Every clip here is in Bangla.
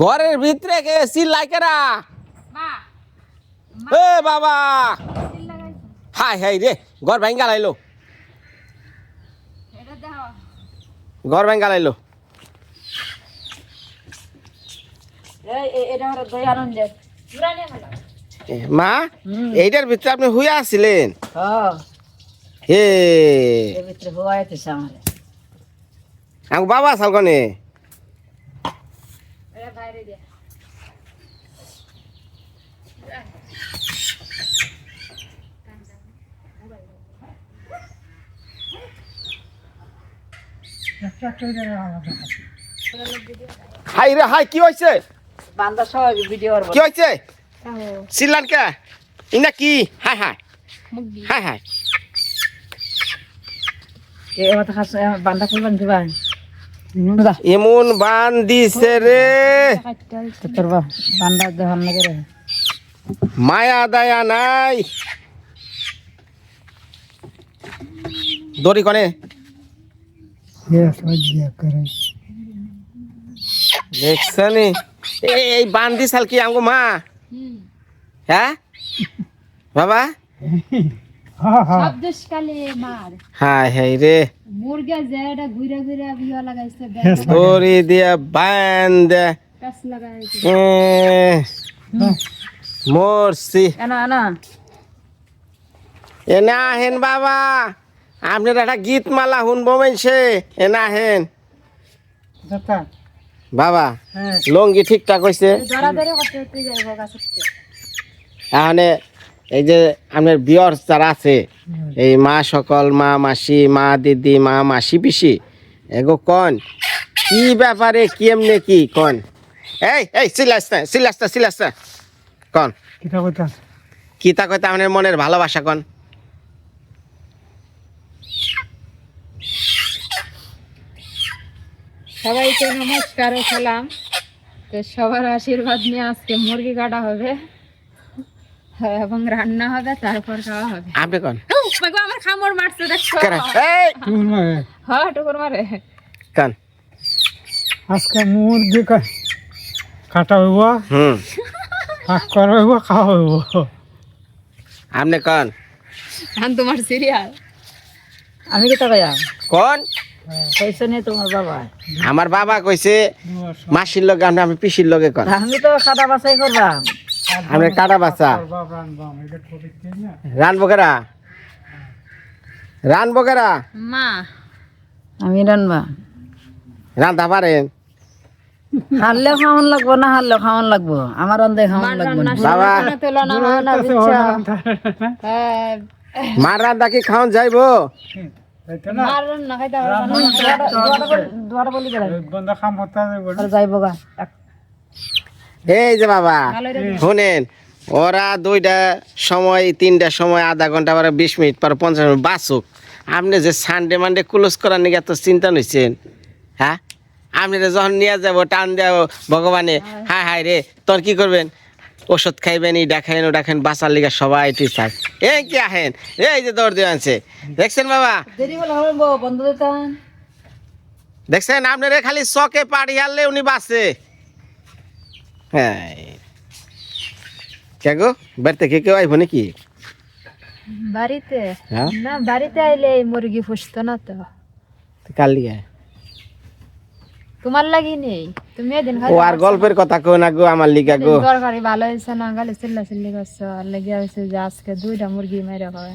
ঘরের ভিতরে কে চিল্লাই কেরা? মা এ বাবা। হাই হাই রে ঘর ভাঙ্গা লাইলো। ঘর ভাঙ্গা লাইলো। মা এইটার ভিতরে আপনি হুইয়া আছিলেন? হ্যাঁ আমার। বাবা আসাল কনে? হাই রে হাই কি হয়েছে বান্দা ভিডিও কি হয়েছে চিল্লান কে? ইনা কি? হাই হাই। হাই হাই এবার খাস বান্দা খুলবেন দিবা এমন বান দিছে রে। মায়া দায়া নাই। দড়ি কনে। দেখছনি এই- এই বান দিছাল কি আমগো মা? হ্যাঁ? বাবা? মার। হাই হাই রে। মুরগা যে ঘুরে ঘুরে বিয়া লাগাইছে দড়ি দিয়া লাগাইছে। বাবা আপনার একটা গীত মালা শুনব মানছে এনে আহেন বাবা হ্যাঁ। লঙ্গি ঠিকঠাক হয়েছে এখানে এই যে আপনার বিয়র যারা আছে এই মা সকল মা মাসি মা দিদি মা মাসি পিসি এগো কন কি ব্যাপারে কি এমনি কি কন? এই এই সিলাস্তা সিলাস্তা সিলাস্তা কন। কি তা কইতে আপনার মনের ভালোবাসা কন? সবাইকে নমস্কার ও সালাম। তো সবার আশীর্বাদ নিয়ে আজকে মুরগি কাটা হবে। এবং রান্না হবে তারপর খাওয়া হবে। আপনি কন? আমার খামর মারছে দেখছ কেন? এই! হ্যাঁ টুকুর মারে। কন? আজকে মুরগি কা- কাটা হইব। হুম। শাক করা হইব খাওয়া হইব। আপনি কন? ধান তোমার সিরিয়াল আমি কি টাকা কোন? নিয়ে তোমার বাবা। আমার বাবা কইছে মাসির লগে আমি পিসির লগে কন? আমি তো খাতা বাছাই করলাম। আমি কাটা বাচ্চা বাপ রানবাম এটা পরীক্ষা না রানবো কেরা রানবো কেরা মা আমি রানবা রান্ধা পারেন হারলেও খাওয়ান লাগবো না হারলেও খাওয়ান লাগবো আমার অন্ধে খাওয়ান লাগবো বাবা হয় হ্যাঁ মার রান্ধা কি খাওয়ান যাইবো যাইব গা এই যে বাবা শুনেন ওরা দুইটা সময় তিনটা সময় আধা ঘণ্টা পরে বিশ মিনিট পর পঞ্চাশ মিনিট বাসুক আপনি যে সানডে মানডে ক্লোজ করার নিয়ে এত চিন্তা নিচ্ছেন হ্যাঁ? আপনি যখন নিয়ে যাব টান দেবো ভগবানে হায়। হায় রে তোর কি করবেন? ওষুধ খাইবেন ইডা খাইবেন ও খাইবেন বাঁচার লিগা সবাই টিচার এই কি আহেন? এই যে দৌড় দিয়ে আনছে। দেখছেন বাবা? দেখছেন? আপনারে খালি চকে পাড়ি হারলে উনি বাঁচে। হ্যাঁ। কে গো বাড়িতে কে কেউ আইব নাকি? বাড়িতে? হ্যাঁ? না বাড়িতে আইলে এই মুরগি ফুসতো না তো। কাল লিগে? তোমার লাগি নেই? তুমি এদিন ও আর গল্পের কথা কো না গো আমার লিগা গো। তরকারি ভালো হয়েছে না গালে চিল্লা চিল্লি করছ। আর লেগে হয়েছে যে আজকে দুইটা মুরগি মেরে খাবে।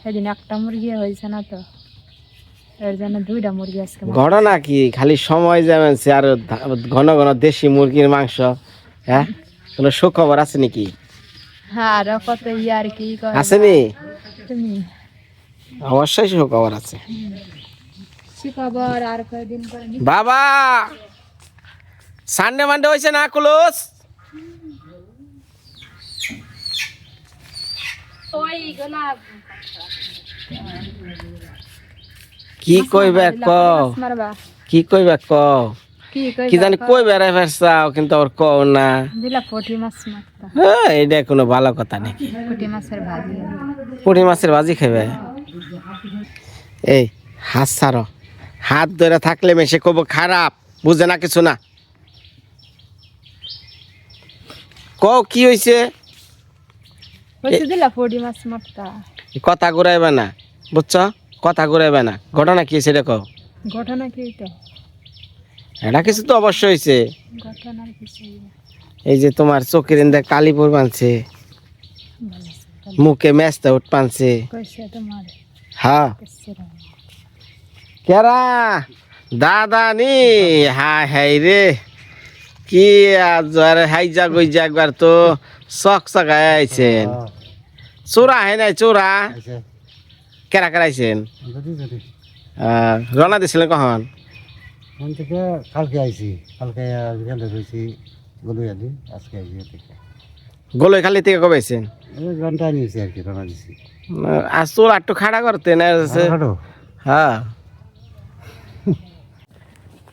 সেদিন একটা মুরগি হয়েছে না তো। এর জন্য দুইটা মুরগি আজকে ঘটনা কি খালি সময় যাবেন আর ঘন ঘন দেশি মুরগির মাংস হ্যাঁ? কোনো সুখবর আছে নাকি? হ্যাঁ আর কত ইয়ার কি করে আসেনি তুমি? অবশ্যই সুখবর আছে। আর কয়দিন বাবা! সানডে মানডে হয়েছে না ক্লোজ ওই গোলাপ কি কইবে ক কি কইবে ক কি জানি কই বেড়াই ফেরছাও কিন্তু আবার কও না। দিলা পটি মাছ মারতা। হ্যাঁ এটা কোনো ভালো কথা নাকি? পটি মাছের ভাজি। পুঁটি মাছের ভাজি খাবে এই হাত ছাড়ো। হাত ধরে থাকলে মেশে কব খারাপ বুঝে না কিছু না। কও কি হইছে? দিলা পটি মাছ মারতা। কথা ঘুরাইবে না বুঝছ? কথা ঘুরাইবে না। ঘটনা কি সেটা কও। ঘটনা কি তো? এটা কিছু তো অবশ্যই হয়েছে ঘটনার কিছু এই যে তোমার চোখের ইন্দা কালীপুর বানছে। মুখে মেস্তা উঠ পানছে কইছে তোমার? হ্যাঁ। কেরা? দাদা নি? হাই হাই রে। কি আজ আর হাই যা গই যা একবার তো চক চকায় আইছেন চোরা হয় নাই চোরা? কেরা যদি রওনা দিছিলেন কখন? মন থেকে কালকে আইছি। কালকে গেলে রয়েছি গলুয়ালি আজকে আইছি থেকে গোলই খালি থেকে কবে আইছেন? ঘণ্টা নিয়েছি আর কি রানা দিছি। আর চোরা একটু খাড়া করতে না হ্যাঁ।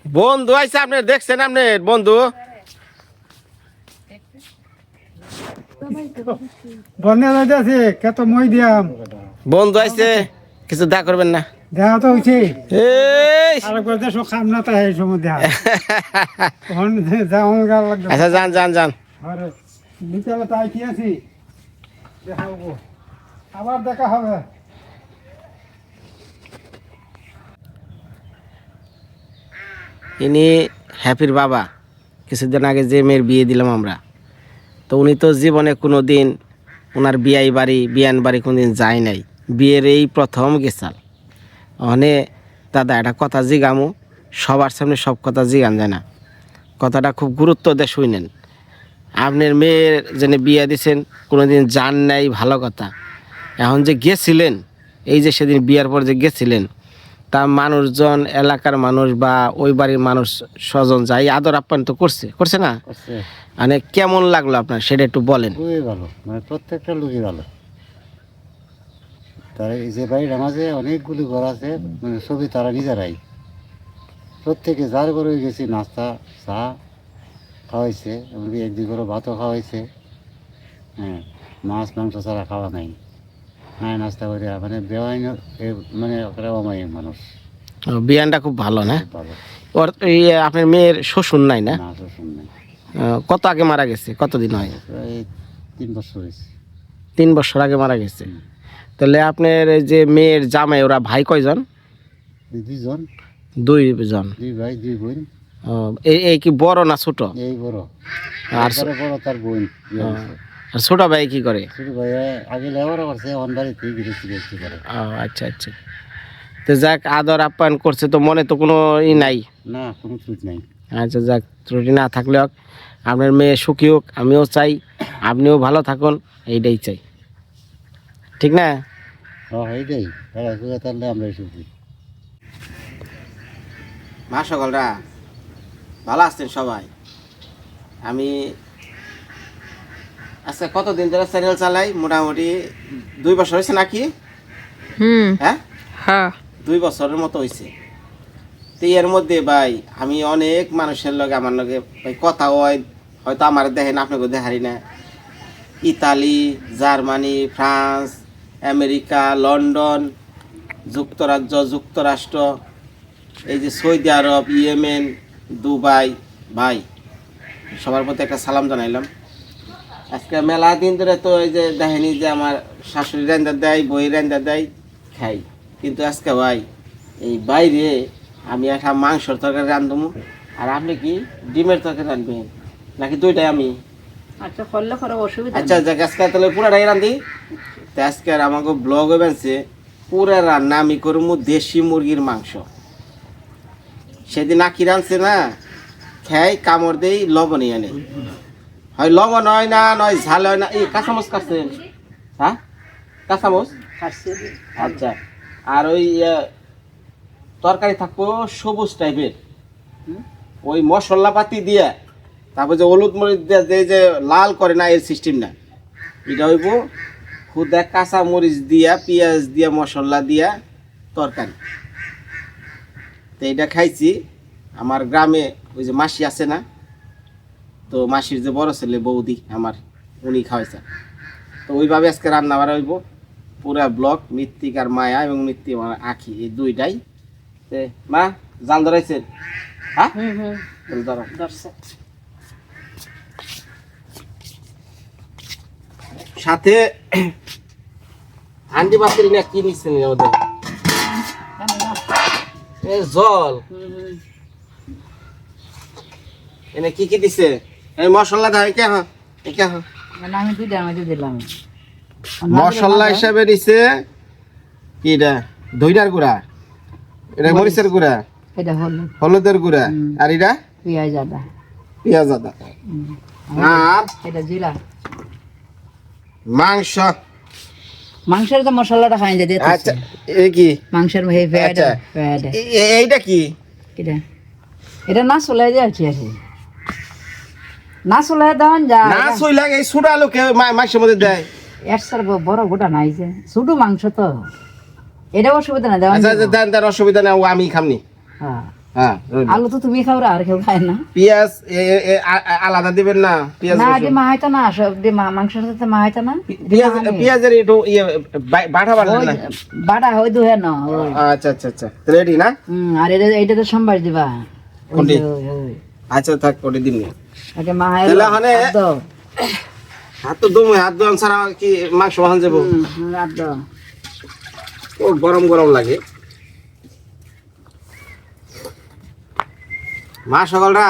বন্ধু আইছে আপনি দেখছেন আপনি বন্ধু? বন্যা যাইতেছে কত মই দিয়াম বন্ধু আইছে কিছু দা করবেন না। দেখা তো হয়েছে এই! আরেকবার দেশ খাম না তাই এই সময় দেখা লাগবে আচ্ছা যান যান যান। আরে বিকালে তাই কি আছি দেখা আবার দেখা হবে ইনি হ্যাপির বাবা। কিছুদিন আগে যে মেয়ের বিয়ে দিলাম আমরা। তো উনি তো জীবনে কোনো দিন ওনার বিয়াই বাড়ি, বিয়ান বাড়ি কোনো দিন যায় নাই। বিয়ের এই প্রথম গেছাল। ওখানে দাদা, একটা কথা জিগামো। সবার সামনে সব কথা জিগান যায় না। কথাটা খুব গুরুত্ব দিয়ে শুনেন। আপনার মেয়ের যেন বিয়ে দিছেন কোনো দিন যান নাই, ভালো কথা। এখন যে গেছিলেন, এই যে সেদিন বিয়ার পর যে গেছিলেন, তা মানুষজন, এলাকার মানুষ বা ওই বাড়ির মানুষ স্বজন যাই আদর আপ্যায়ন তো করছে করছে না? মানে কেমন লাগল আপনার? সেটা একটু বলেন। খুবই ভালো। মানে প্রত্যেকটা লোকই ভালো। তারা এই যে বাড়ির মাঝে অনেকগুলি ঘর আছে মানে সবই তারা নিজেরাই। প্রত্যেকে যার ঘরে গেছি নাস্তা চা খাওয়াইছে এমনকি একদিন করে ভাতও খাওয়াইছে। হ্যাঁ মাছ মাংস ছাড়া খাওয়া নাই। হ্যাঁ নাস্তা করে মানে বেওয়াই মানে ওরা অমায়িক মানুষ। ও, বিয়ানটা খুব ভালো না? ভালো। আপনার মেয়ের শ্বশুর নাই না শ্বশুর নেই। কত আগে মারা গেছে? কতদিন হয়? তিন বছর তিন বছর আগে মারা গেছে। তাহলে আপনার এই যে মেয়ের জামাই ওরা ভাই কয়জন? দুইজন। দুইজন। দুই ভাই দুই বোন। এই কি বড় না ছোট? এই বড়। আর বড় তার বোন আর ছোট ভাই কি করে? ছোট ভাইয়া আগে লেবারও করছে অন বাড়িতে গৃহস্থী করে। আচ্ছা আচ্ছা। তো যাক আদর আপ্যায়ন করছে তো মনে তো কোনো ই নাই? না কোনো ত্রুট নাই। আচ্ছা যাক ত্রুটি না থাকলেও আপনার মেয়ে সুখী হোক আমিও চাই আপনিও ভালো থাকুন এইটাই চাই। ঠিক না? হ্যাঁ এইটাই। তাহলে আমরা সুখী। মা সকলরা ভালো আছেন সবাই? আমি আচ্ছা কতদিন ধরে চ্যানেল চালাই? মোটামুটি দুই বছর হয়েছে নাকি? হুম। হ্যাঁ? হ্যাঁ। দুই বছরের মতো হয়েছে। তো এর মধ্যে ভাই, আমি অনেক মানুষের লগে আমার লগে ভাই কথা হয়। হয়তো আমার দেখেন আপনাকে দেখারি না। Italy, Germany, France, America, London, যুক্তরাজ্য, যুক্তরাষ্ট্র, এই যে সৌদি আরব, ইয়েমেন, দুবাই, ভাই, সবার প্রতি একটা সালাম জানাইলাম। আজকে মেলা দিন ধরে তো এই যে দেখেনি যে আমার শাশুড়ি রান্দা দেয়, বই রান্দা দেয়, খাই। কিন্তু আজকে ভাই, এই বাইরে আমি একটা মাংসর তরকারি রান্ধবো আর আপনি কি ডিমের তরকারি রান্ধবেন? নাকি দুইটাই আমি? আচ্ছা করলে করে অসুবিধা আচ্ছা যাক আজকে তাহলে পুরাটাই রান্ধি। তো আজকে আর আমাকে ব্লগ হয়েছে পুরা রান্না আমি করব দেশি মুরগির মাংস। সেদিন আখি রাঁধছে না খাই কামড় দেই লবণই আনে হয় লবণ হয় না নয় ঝাল হয় না। এই কাঁচামচ কাটছেন? হ্যাঁ? কাঁচামচ আচ্ছা। আর ওই তরকারি থাকব সবুজ টাইপের ওই মশলা পাতি দিয়ে, তারপর যে হলুদ মরিচ দিয়ে যে যে লাল করে না এর সিস্টেম না। এটা হইব খুদা কাঁচা মরিচ দিয়া, পেঁয়াজ দিয়া, মশলা দিয়া তরকারি। তো এটা খাইছি। আমার গ্রামে ওই যে মাসি আছে না, তো মাসির যে বড় ছেলে বৌদি আমার, উনি খাওয়াইছে। তো ওইভাবে আজকে রান্না বাড়া হইব। পুরা ব্লক, মৃত্তিকার মায়া এবং মৃত্তি আমার আখি, এই দুইটাই। মা জাল ধরাইছেন। হ্যাঁ? ধরো। সাথে হান্ডি বাতিল না কি নিচ্ছেন এ জল। এনে কি কি দিছে? এই মশলা দাও কে হ্যাঁ কে হ্যাঁ আমি দুইটা মধ্যে দিলাম। মশলা হিসাবে দিছে কি দইটার গুঁড়া। এটা মরিচের গুঁড়া? এটা হলো হলুদের গুঁড়া। আর এটা? পেঁয়াজ আদা পেঁয়াজ আদা আর? এটা জিরা। মাংস। মাংসের তো মশলাটা খাই যে আচ্ছা এই কি? মাংসের হে ফ্যাট আচ্ছা। এইটা কি? এটা। এটা না চলে কি আছে না চলে দেওয়ান যায়। না সইলাগ এই সুডা লোকে মাংসের মধ্যে দেয়। এর সার বড় গোটা নাই যে। শুধু মাংস তো। এটা অসুবিধা না আচ্ছা দেন দেন অসুবিধা নেই ও আমি খামনি। হ্যাঁ। হ্যাঁ আলু তো তুমি খাও আর কেউ খায় না। পেঁয়াজ আলাদা দিবেন না পেঁয়াজ না। এটি মাহাইতো না সব এটি মা- মাংসের সাথে না। পেঁয়াজ পেঁয়াজের একটু ইয়ে বাটা বাটা না বাটা হই দুহে না আচ্ছা আচ্ছা আচ্ছা রেডি না? হুম, আর এটা এইটা তো সোমবার দিবা। কোনটি? আচ্ছা থাক ওটি দিন আগে তাহলে ওখানে- হাত তো দমে হাত দোয়ান ছাড়া কি মাংস বাহান যাব। ও গরম গরম লাগে। মা সকলরা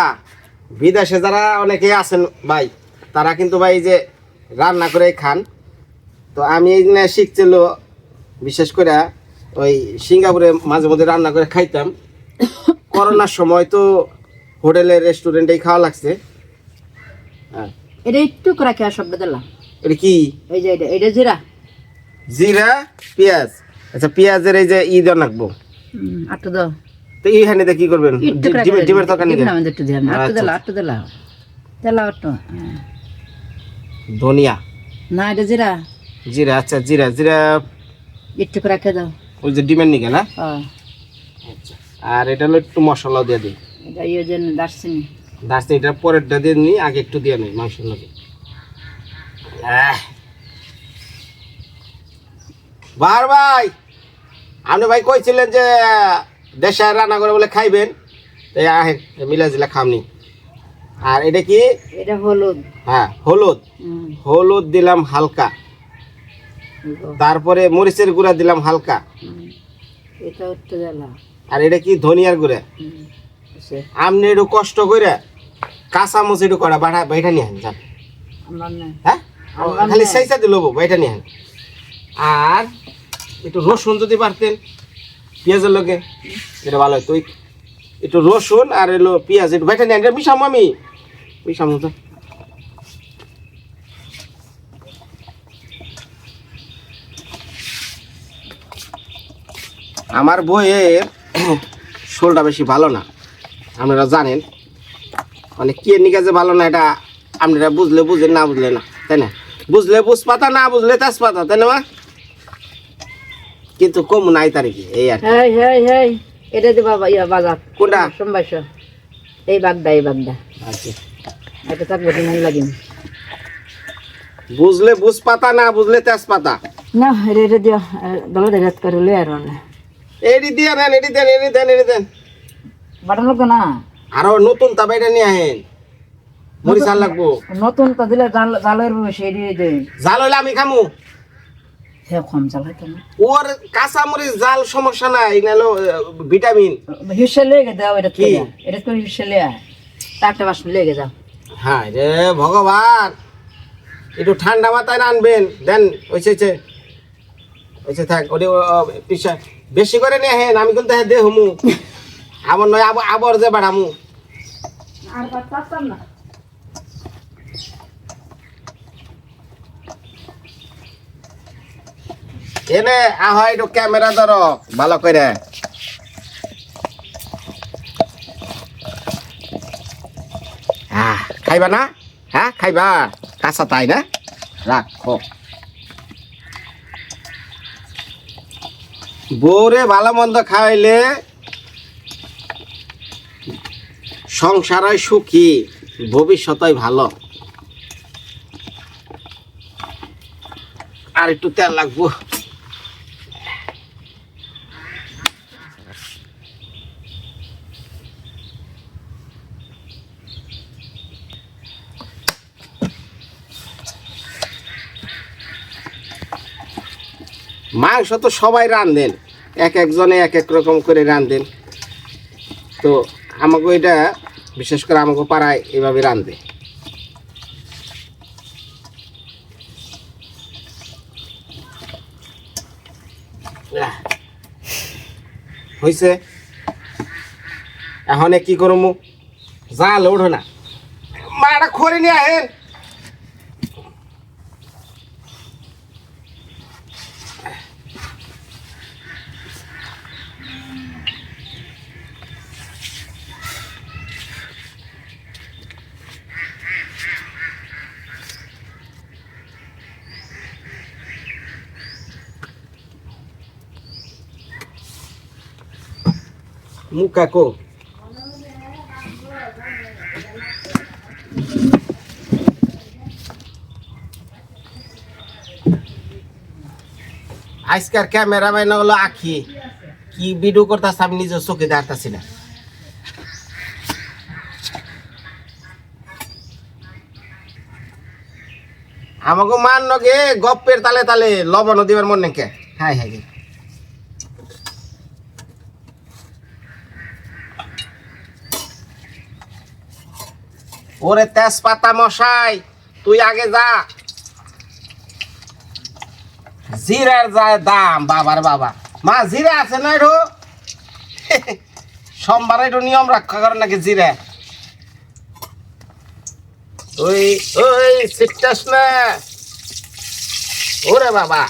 বিদেশে যারা অনেকে আছেন ভাই তারা কিন্তু ভাই যে রান্না করে খান। তো আমি এই দিনে শিখছিল বিশেষ করে ওই সিঙ্গাপুরে মাঝে মধ্যে রান্না করে খাইতাম। করোনার সময় তো হোটেলে রেস্টুরেন্টেই খাওয়া লাগছে। হ্যাঁ। এটা একটু করে খেয়া শব্দ দিলাম। এটা কি? এই যে এটা এটা জিরা। জিরা পেঁয়াজ। আচ্ছা পেঁয়াজের এই যে ই দেওয়া হুম, আটটু দাও। তো এইখানে দিয়ে কি করবেন? ডিমের তরকারি নিবেন? মধ্যে একটু দিলাম আটটু আচ্ছা, দিলাম আটটু দিলাম দিলাম একটু। হ্যাঁ। ধনিয়া? না এটা জিরা। জিরা আচ্ছা জিরা জিরা একটু করে খেয়ে দাও। ওই যে ডিমের নিকে না? হ্যাঁ। আচ্ছা আর এটা হলো একটু মশলাও দিয়ে দিই। এটা ইয়ে জন্য দারচিনি। দার্সিনিটা পরেরটা দিয়ে নিই আগে একটু দিয়ে নিই মাংসের লগে। বার ভাই আপনি ভাই কইছিলেন যে দেশে রান্না করে বলে খাইবেন। তাই আহেন মিলা জিলা খামনি। আর এটা কি? এটা হলুদ। হ্যাঁ হলুদ। হলুদ দিলাম হালকা। তারপরে মরিচের গুঁড়া দিলাম হালকা। এটা আর এটা কি? ধনিয়ার গুঁড়া। আপনি একটু কষ্ট করে কাঁচা মরিচ একটু করা বাটা বাইটা নিয়ে আন যান। হ্যাঁ? খালি। সাইসা দিল বাইটা নিয়ে আন আর একটু রসুন যদি পারতেন, পেঁয়াজের লগে, এটা ভালো হতো একটু রসুন আর এলো পেঁয়াজ, একটু আন এটা মিশামো আমি। মিশামো তো। আমার বইয়ের শোলটা বেশি ভালো না, আপনারা জানেন। মানে কে নিকে যে ভালো না, এটা আপনারা বুঝলে বুঝেন, না বুঝলে না, তাই না? বুঝলে বুঝ পাতা না বুঝলে তেজপাতা, তাই না মা? কিন্তু কম নাই তার কি এই আর। হেই হেই হেই এটা দিবা বা- ইয়া বাজার। কোনটা? সোমবার এই বাগদা এই বাগদা। আচ্ছা। এটা থাকবে দিন লাগিম। বুঝলে বুঝ পাতা না বুঝলে তেজপাতা? না এটা এটা দিও দলে দেখাত করে লই আর না। এডি দিয়ে নেন এডি দেন এডি দেন এডি দেন। বাটার লোক না? আরও নতুন তাবা এটা নিয়ে আহেন। মরিচ আর লাগবো। নতুন তা দিলে জাল জালের সেই দিয়ে দে জাল হইলে আমি খামু। কম জাল হইতো না ওর কাঁচা মরিচ জাল সমস্যা নাই নাহলে ভিটামিন। হিসে লেগে দাও এটা কি? এটা করে হিসে তারটা বাস লেগে যাও। হ্যাঁ রে ভগবান! একটু ঠান্ডা মাথায় না আনবেন। দেন ওইছে ওইছে। থাক ওটি পিসা বেশি করে নিয়ে হেন আমি কিন্তু হ্যাঁ দে হুমু আবার নয় আবার আবার যে বাড়ামু। আর পারতাম না? এনে আহ একটু ক্যামেরা ধরো ভালো করে খাইবা না? হ্যাঁ খাইবা? কাঁচা তাই না? রাখো বউরে ভালো মন্দ খাইলে সংসার সুখী ভবিষ্যৎ হয় ভালো। আর একটু তেল লাগবো। মাংস তো সবাই রান্ধেন এক একজনে এক এক রকম করে রান্ধেন তো আমাকে এটা বিশেষ করে আমাকে পাড়ায় এভাবে রান্ধে আহ, হইছে? এখন কি করব জাল ওঠো না মাটা খড়ি নিয়ে আহেন। মুখা কো আজকার ক্যামেরাম্যান হলো আখি কি ভিডিও করতেছে আমি নিজের চোখে দাঁড়াতেছি না আমাকে মান নগে গপ্পের তালে তালে লবণ দিবার মন নাকি হ্যাঁ হ্যাঁ ওরে তেজপাতা মশাই, তুই আগে যা। জিরার যায় দাম, বাবার বাবা। মা, জিরা আছে না একটু সোমবার একটু নিয়ম রক্ষা করে নাকি জিরা? ওই ওই সিটটাস না? ওরে বাবা।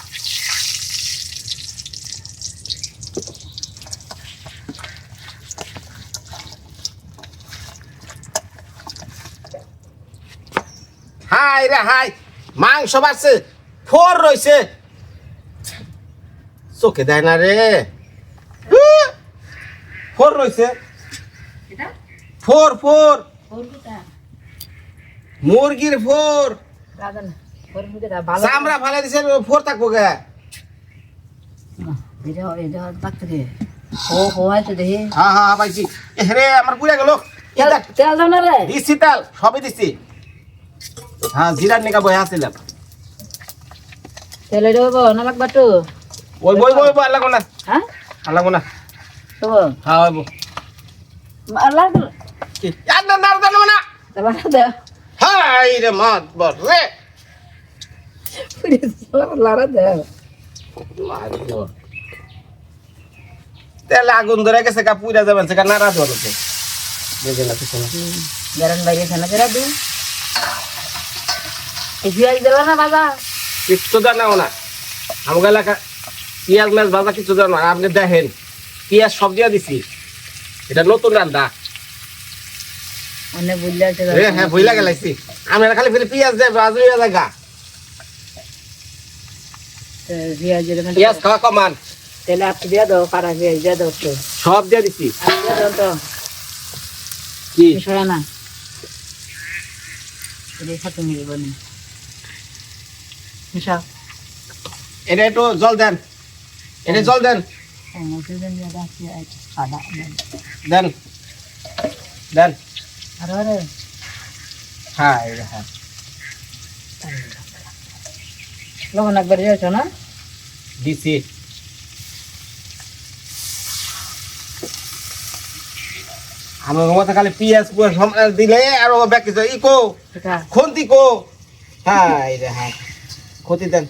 হাই রে হাই মাংস বাড়ছে ফোর রইছে। চোখে দেয় না রে। ফোর রইছে। ফোর ফোর। মুরগির ফোর। চামড়া ফালে দিছে ফোর থাকব গে। হ্যাঁ হ্যাঁ হ্যাঁ, পাইছি। রে আমার পুড়ে গেল। তেল দাও না রে। দিচ্ছি তাল সবই দিচ্ছি হ্যাঁ জিরার নিকা বই আসছিলাম তেল হব না লাগবা তো ওই বই বই আর লাগবো না। হ্যাঁ? আর লাগবো না। হব হ্যাঁ হইব। লাগল কি? আর না না না না। তারপর দাও। হাই রে মত বল রে। লারা দাও। তেলে আগুন ধরে গেছে কা পুইরা যাবেন সে কা নাড়া দেখে না কিছু না গরম বাইরে খানা করে দিই পেঁয়াজ দিলা না বাবা কিচ্ছু জানাও না। আমাকে এলাকা পেঁয়াজ মাছ ভাজা কিছু জানো না। আপনি দেখেন পেঁয়াজ সব দিয়া দিছি। এটা নতুন রান্না। অনেক বুঝলে হ্যাঁ ভুইলা গেলাইছি। আমরা খালি ফেলে পেঁয়াজ দেয় ভাজ জায়গা পেঁয়াজ খাওয়া কমান। তেলে আপনি দিয়ে দাও কারা পেঁয়াজ দিয়ে দাও সব দিয়া দিছি। তো। কি? মিশায় না। এটা মিলব না এটা একটু জল দেন। এটা জল দেন। দেন। দেন। হ্যাঁ এটা হ্যাঁ। লবণ একবার দিয়েছ না? দিছি। আমার খালি পেঁয়াজ পুয়াজ দিলে আর ব্যাগ ইকো। খন্তি কো। হ্যাঁ এটা হ্যাঁ। ক্ষতি দেন।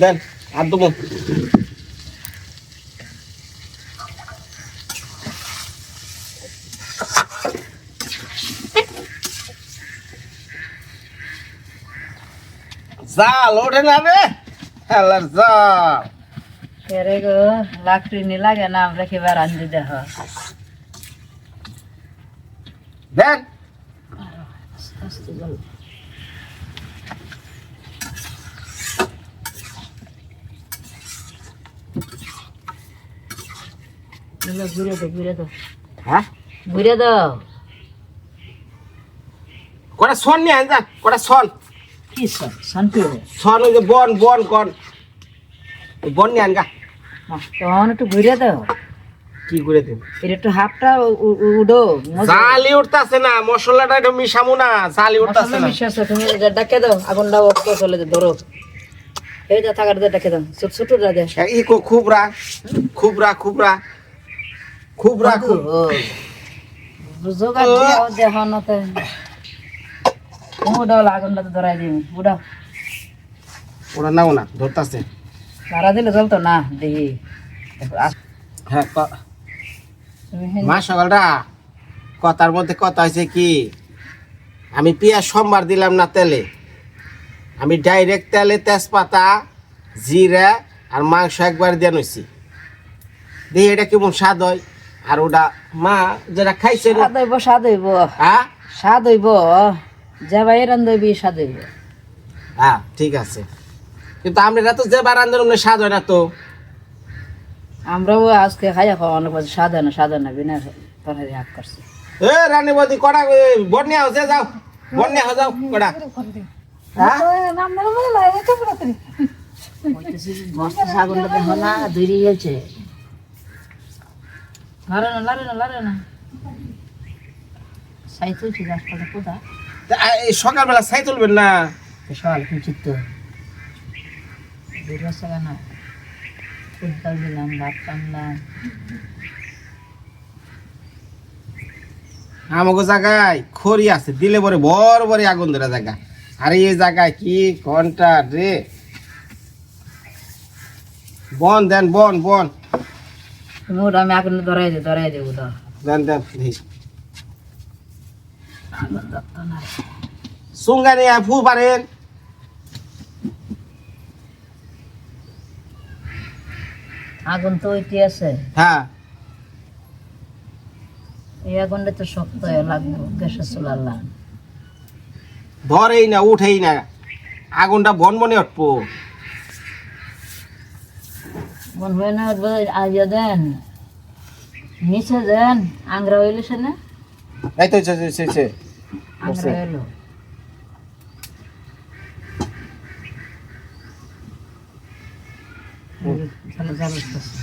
দেন আর দেবো জাল ওঠে না রে হেলার জাল। এরে গো লাকড়ি নি লাগে না আমরা কি বার আনতে দাও হ্যাঁ? ঘুরে দাও কটা সন নিয়ে সন কি সন যে বন বন কন বন নিয়ে আন গা তখন একটু ঘুরে দাও কি করে দেব? এটা একটু হাফটা উডো জালি উঠতাছে না মশলাটা একটু মিশামু না জালি উঠতাছে না। মিশে আছে তুমি এটা ডাকে দাও আগুনটা চলে ধরো। এই যা থাকার দে ডাকে দাও ছোট ছোট দে ই কো খুবরা খুবরা খুবরা খুবরা খুব জোগাড় দিও উডাও আগুনটা তো ধরাই দিবি উডাও ওরা নাও না ধরতাছে। সারা দিলে চলতো না দেখি হ্যাঁ মা সকালটা কথার মধ্যে কথা হয়েছে কি আমি পেঁয়াজ সোমবার দিলাম না তেলে। আমি ডাইরেক্ট তেলে তেজপাতা জিরা আর মাংস একবার দিয়ে নইছি দেখি এটা কেমন স্বাদ হয়। আর ওটা মা যেটা খাইছে স্বাদ হইব স্বাদ হইব। হ্যাঁ? স্বাদ হইব। যাবা এরান দইবি স্বাদ হইব। হ্যাঁ ঠিক আছে। কিন্তু আমরা তো যে বার আন্দোলনে স্বাদ হয় না তো। আমরাও আজকে খাইয়া খাওয়া অনেক বছর না হয় না বিনা তরকারি হাত করছে। এ রানী বদি কড়া বন্যা হচ্ছে যাও। বন্যা হয়ে যাও কড়া। হ্যাঁ? মস্ত ছাগলটা দেখো না দৌড়িয়ে গেছে লড়ে না লড়ে না লড়ে না। সাই তুলছি গাছপালা কোথা তা, এই সকালবেলা ছাই তুলবেন না। সকাল কিঞ্চিত তো দূর আছে কেন? ফুটবল দিলাম ভাত টানলাম আমাকে জায়গায় খড়ি আছে দিলে পরে বড় বড় আগুন ধরে জায়গা। আর এই জায়গায় কি ঘণ্টা রে? বন দেন বন বন। তুমি ওটা আমি আগুন ধরাই দে ধরাই দেবো তো দেন দেন সুঙ্গা নিয়ে ফু পারেন। আগুন তো ওইটি আছে। হ্যাঁ। এই আগুনটা তো শক্ত লাগবে গ্যাসের চুলার লাগ ধরেই না উঠেই না। আগুনটা বন বনে উঠবো মন হয় না আইয়া দেন। নিচে দেন আংরা হইলে সে না এই তো। আংরা হইল। চলো যাব